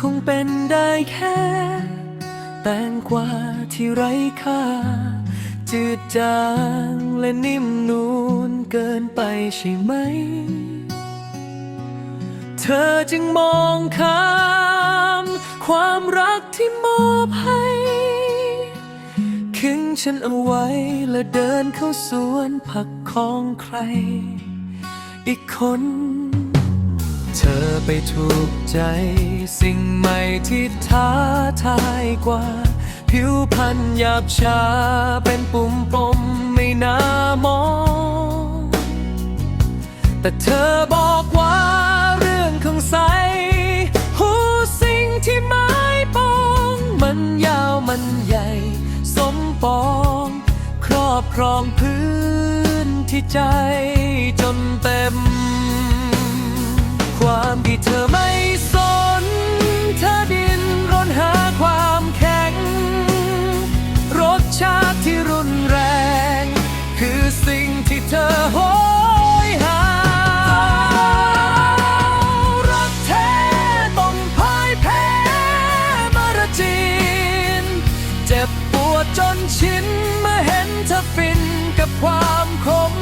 คงเป็นได้แค่ แตงกวาที่ไร้ค่า จืดจางและนิ่มนูนเกินไปใช่ไหม เธอจึงมองข้าม ความรักที่มอบให้ขึงฉันเอาไว้และเดินเข้าสวนผักของใคร อีกคน เธอไปถูกใจ สิ่งใหม่ที่ท้าทายกว่า ผิวพรรณหยาบชาเป็นปุ่มปมไม่น่ามอง แต่เธอบอกว่าเรื่องของใสหูสิ่งที่ไม้ปอง มันยาวมันใหญ่ สมปองครอบครองพื้นที่ใจจนเต็ม ความที่เธอไม่สน เธอดินรนหาความแข็ง รสชาติที่รุนแรง คือสิ่งที่เธอโหยหา รักแท้ต้องพ่ายแพ้มารจีน เจ็บปวดจนชินเมื่อเห็นเธอฟินกับความขม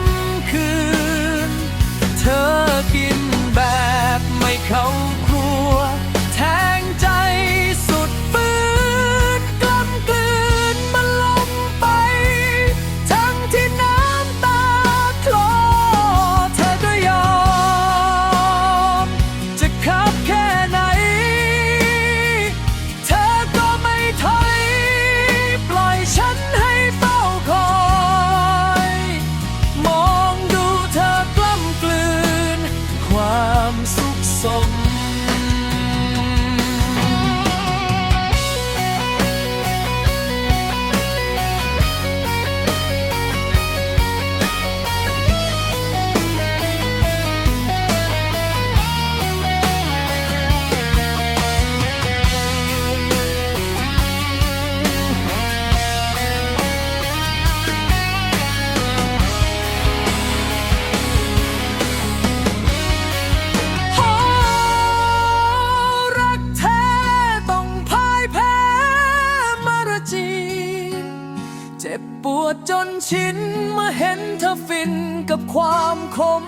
เจ็บปวดจนชินเมื่อเห็นเธอฟินกับความขม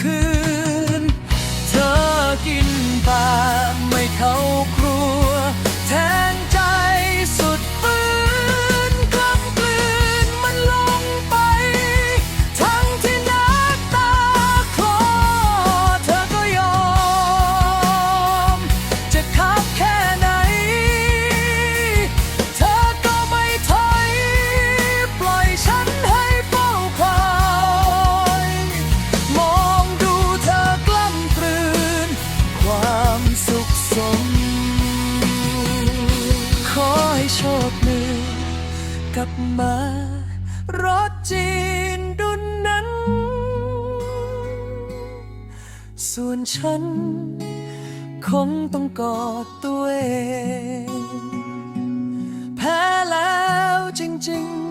ขื่น สุขสม ขอให้โชคมือกลับมารถจีนดุนนั้น ส่วนฉัน คงต้องกอดตัวเอง แพ้แล้วจริง ๆ